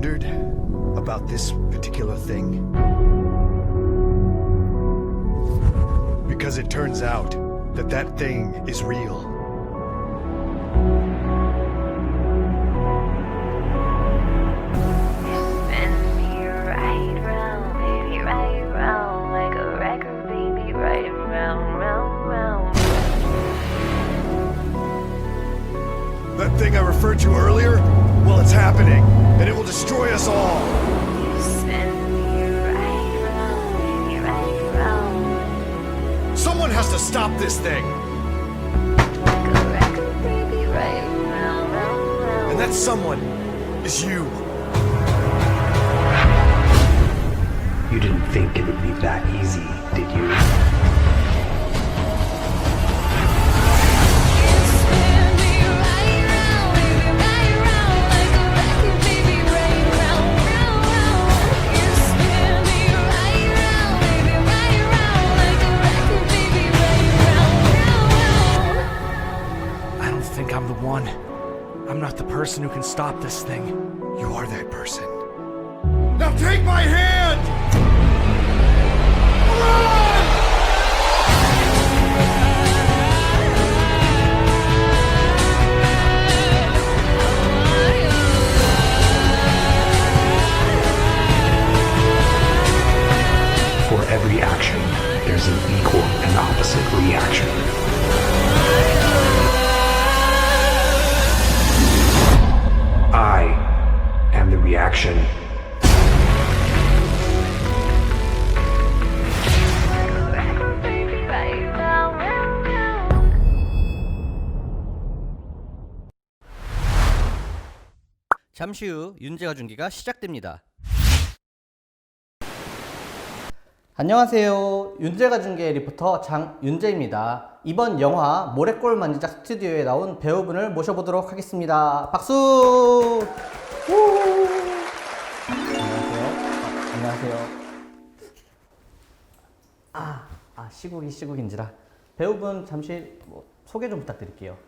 wondered about this particular thing? Because it turns out that that thing is real. That thing I referred to earlier? Well, it's happening and it will destroy us all. Someone has to stop this thing, and that someone is you. You didn't think it would be that easy, did you? Person who can stop this thing. You are that person. Now take my hand! For 잠시 후 윤재가 중계가 시작됩니다. 안녕하세요. 윤재가 중계 리포터 장윤재입니다. 이번 영화 모래골 만지작 스튜디오에 나온 배우분을 모셔보도록 하겠습니다. 박수! 우! 안녕하세요. 아, 안녕하세요. 아, 아 시국이 시국인지라 배우분 잠시 뭐 소개 좀 부탁드릴게요.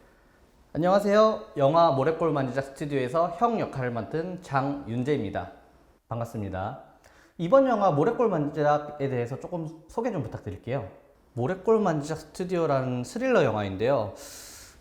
안녕하세요. 영화 모래골 만지작 스튜디오에서 형 역할을 맡은 장윤재입니다. 반갑습니다. 이번 영화 모래골 만지작에 대해서 조금 소개 좀 부탁드릴게요. 모래골 만지작 스튜디오라는 스릴러 영화인데요.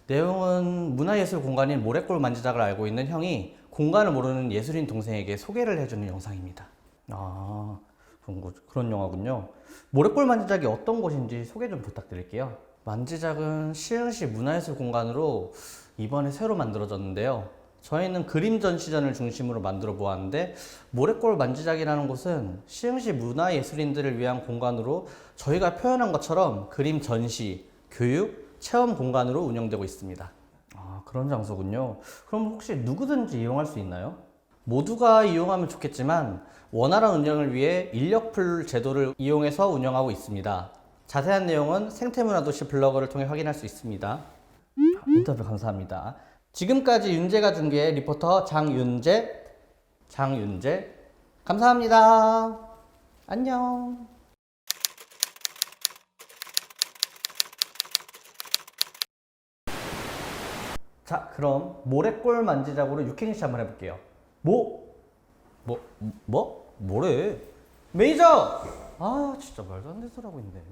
내용은 문화예술 공간인 모래골 만지작을 알고 있는 형이 공간을 모르는 예술인 동생에게 소개를 해주는 영상입니다. 아, 그런, 거, 그런 영화군요. 모래골 만지작이 어떤 곳인지 소개 좀 부탁드릴게요. 만지작은 시흥시 문화예술 공간으로 이번에 새로 만들어졌는데요. 저희는 그림 전시전을 중심으로 만들어 보았는데 모래골 만지작이라는 곳은 시흥시 문화예술인들을 위한 공간으로 저희가 표현한 것처럼 그림 전시, 교육, 체험 공간으로 운영되고 있습니다. 아, 그런 장소군요. 그럼 혹시 누구든지 이용할 수 있나요? 모두가 이용하면 좋겠지만 원활한 운영을 위해 인력풀 제도를 이용해서 운영하고 있습니다. 자세한 내용은 생태문화도시 블로그를 통해 확인할 수 있습니다. 인터뷰 감사합니다. 지금까지 윤재가 중계 리포터 장윤재, 장윤재, 감사합니다. 안녕. 자, 그럼 모래골 만지작으로 유킹씨 한번 해볼게요. 뭐? 뭐? 뭐? 뭐래? 메이저! 아, 진짜 말도 안 하고 있네.